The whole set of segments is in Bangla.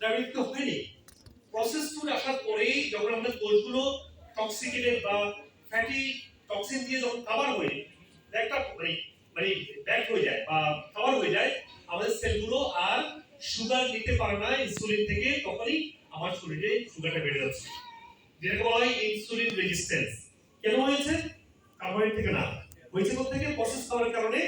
ডায়াবেটিস তো হয়নি। প্রসেস ফুড আসার পরেই যখন আমাদের কোষগুলো টক্সিকেটেড বা ফ্যাটি টক্সিন দিয়ে যখন কাভার হয়ে একটা মানে মানে ব্যাক হয়ে যায় বা কাভার হয়ে যায়, আমাদের সেলগুলো আর সুগার নিতে পারে না ইনসুলিন থেকে, তখনই আমার শরীরে সুগারটা বেড়ে যাচ্ছে। যেটাকে বলা হয় ইনসুলিন রেজিস্ট্যান্স কেন হয়েছে? কার্বোহাইড্রেট থেকে না। হয়েছে কোথা থেকে প্রসেস খাওয়ার কারণে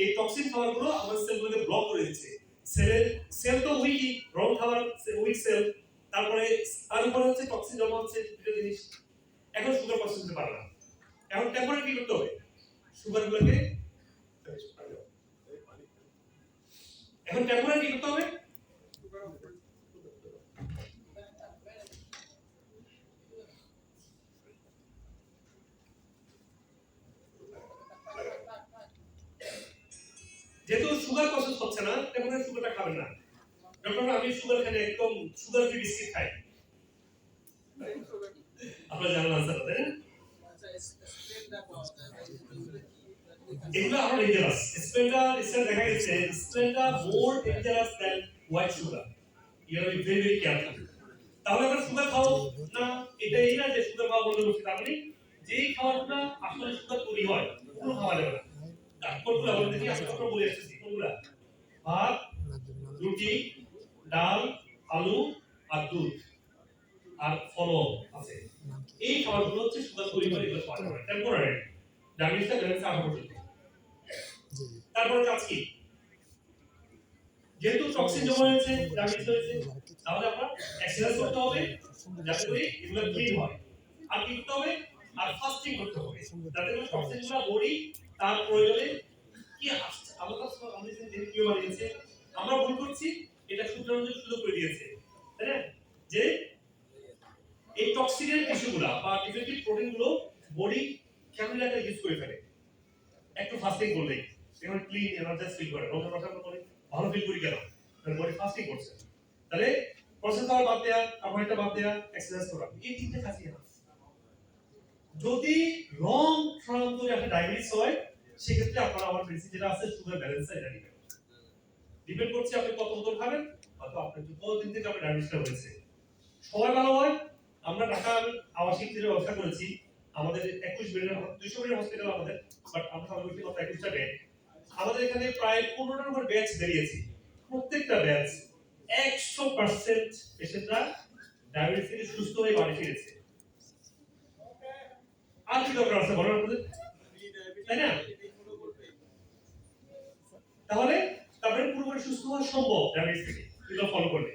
এই টক্সিন খাবারগুলো আমাদের সেলগুলোকে ব্লক করে দিচ্ছে। সেলের সেল তো উইক রং খাবার উইক সেল, তারপরে তার উপরে হচ্ছে টক্সিন জমা হচ্ছে দুটো জিনিস। এখন সুগার পাস করতে পারে না। এখন টেম্পোরারি কি করতে হবে? সুগারগুলোকে এখন টেম্পোরারি কি করতে হবে? যেহেতু সুগার প্রসেস হচ্ছে না টেম্পারেরি সুগারটা খাবেন না। ডক্টর আমি সুগার খাই একদম সুগার ফ্রি বিস্কিট খাই। আপনারা জানেন আনসার এগুলো আরও ডেঞ্জারাস দেখা গেছে Splenda more dangerous than white sugar you are very very careful তাহলে আমরা সুগার খাও না এটা এই না যে সুগার খাওয়া বন্ধ করছি তার মানে যেই খাবারটা আসলে সুগার তৈরি হয় পুরো খাওয়া যাবে না। কোনগুলা বলে দেখি আমি কত বলে এসেছি কোনগুলা? ভাত রুটি ডাল আলু আর দুধ আর ফল আছে। এই খাবারগুলো হচ্ছে সুগার তৈরি করে এগুলো যাবে টেম্পোরারি ডায়াবেটিসটা ব্যালেন্স আনা পর্যন্ত তারপরে কাজ কি? যেহেতু টক্সিন জমা হয়েছে ডায়াবেটিস হয়েছে তাহলে আমরা এক্সারসাইজ করতে হবে যাতে করে এগুলো ক্লিন হয়। আর কি করতে হবে? আর ফাস্টিং করতে হবে। যাতে করে টক্সিনগুলো বডি তার প্রয়োজনে কি আসছে? কাছে আমাদের যে কেউ বানিয়েছে। আমরা ভুল করছি, এটা জন্য সুযোগ করে দিয়েছে। তাই না? যে এই টক্সিনের টিস্যুগুলা বা ডিফেক্টিভ প্রোটিনগুলো বডি একটা ইউজ করে ফেলে। একটু ফাস্টিং করলেই এখন ক্লিন এনার্জাইজ ফিল করে। রোগ রোগ করে ভালো ফিল করি কেন? কারণ বডি ফাস্টিং করছে। তাহলে প্রসেস খাবার বাদ দেয়া কার্বোহাইড্রেট বাদ দেয়া এক্সারসাইজ করা এই তিনটে কাজই যদি লং টার্ম আপনার ডায়াবেটিস হয় সেক্ষেত্রে আপনার আমার প্রিন্সিপ যেটা আছে সুগার ব্যালেন্স এটা নিবেন ডিপেন্ড করছে আপনি কত বোতল খাবেন হয়তো আপনার কতদিন থেকে আপনার ডায়াবেটিসটা হয়েছে। সবাই ভালো হয়, আমরা ঢাকা আবাসিক যে ব্যবস্থা করেছি, আমাদের একুশ বেডের দুইশো বেডের হসপিটাল আমাদের বাট আমরা বলছি মাত্র একুশটা বেড আমাদের এখানে প্রায় পনেরোটার উপর ব্যাচ বেরিয়েছি। প্রত্যেকটা ব্যাচ একশো পার্সেন্ট পেশেন্টরা ডায়াবেটিস থেকে সুস্থ হয়ে বাড়ি ফিরেছে। আর কি দরকার আছে বলেন আপনাদের? তাই না? তাহলে তারপরে পুরোপুরি সুস্থ হওয়া সম্ভব ডায়াবেটিস থেকে ফলো করলে।